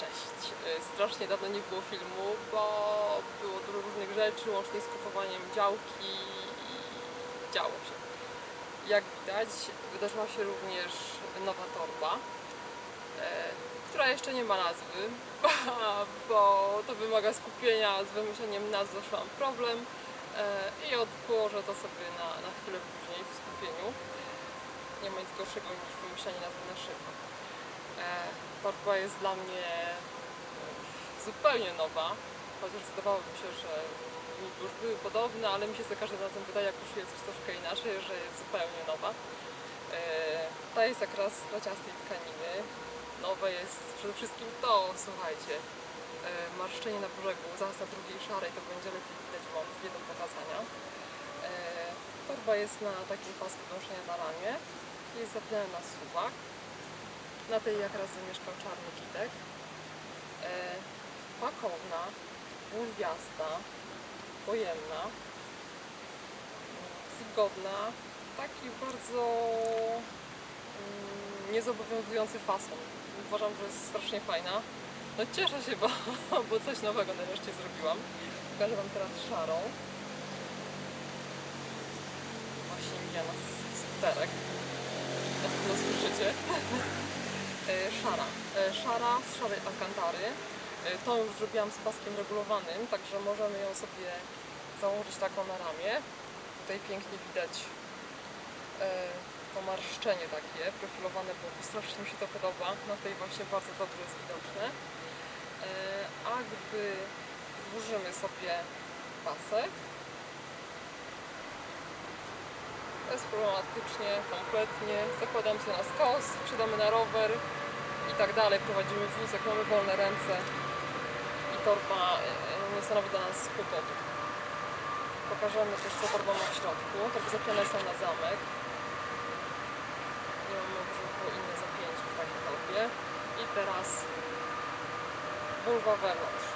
Cześć. Y, Strasznie dawno nie było filmu, bo było dużo różnych rzeczy, łącznie z kupowaniem działki i działo się. Jak widać, wydarzyła się również nowa torba, e, która jeszcze nie ma nazwy, bo to wymaga skupienia, z wymyśleniem nazwy zawsze mam problem e, i odłożę to sobie na, na chwilę później w skupieniu. Nie ma nic gorszego niż wymyślenie nazwy na szybko. Torba jest dla mnie zupełnie nowa, chociaż wydawałoby mi się, że już były podobne, ale mi się za każdym razem wydaje, jak koszuje coś troszkę inaczej, że jest zupełnie nowa. E, Ta jest jak raz z kraciastej tkaniny. Nowe jest przede wszystkim to, słuchajcie, e, marszczenie na brzegu, zaraz na drugiej szarej, to będzie lepiej widać, mam dwie do pokazania. E, Torba jest na takim pasku do noszenia na ramię, jest zapinana na suwak. Na tej jak raz zamieszkał czarny kitek. E, pakowna, łuwiasta, pojemna, mm, wygodna, taki bardzo mm, niezobowiązujący fason. Uważam, że jest strasznie fajna. No cieszę się, bo, bo coś nowego nareszcie zrobiłam. Pokażę Wam teraz szarą. Właśnie mija nas skuterek. Na pewno słyszycie. E, szara. E, Szara z szarej alkantary. E, Tą już zrobiłam z paskiem regulowanym, także możemy ją sobie założyć taką na ramię. Tutaj pięknie widać to marszczenie takie profilowane, bo strasznie mi się to podoba. Na tej właśnie bardzo dobrze jest widoczne. A gdy włożymy sobie pasek, bezproblematycznie, kompletnie. Zakładam się na skos, wsiadamy na rower i tak dalej. Prowadzimy wózek, mamy wolne ręce i torba e, nie stanowi dla nas kłopotu. Pokażemy też, co torba ma w środku. Torby zapiane są na zamek. Nie mamy było inne zapięcie w takiej torbie. I teraz bulwa wewnątrz.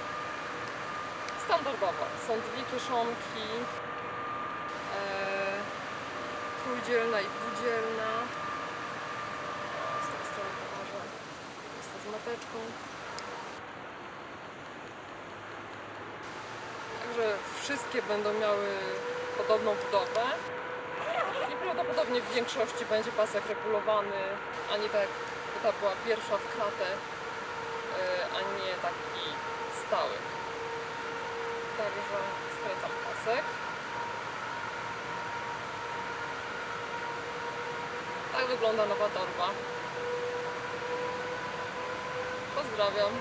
Standardowa. Są dwie kieszonki. Trójdzielna i dwudzielna. Z tej strony pokażę. Jest to z mateczką. Także wszystkie będą miały podobną budowę. I prawdopodobnie w większości będzie pasek regulowany, a nie tak ta była pierwsza w kratę, e, a nie taki stały. Także skręcam pasek. Wygląda nowa torba. Pozdrawiam.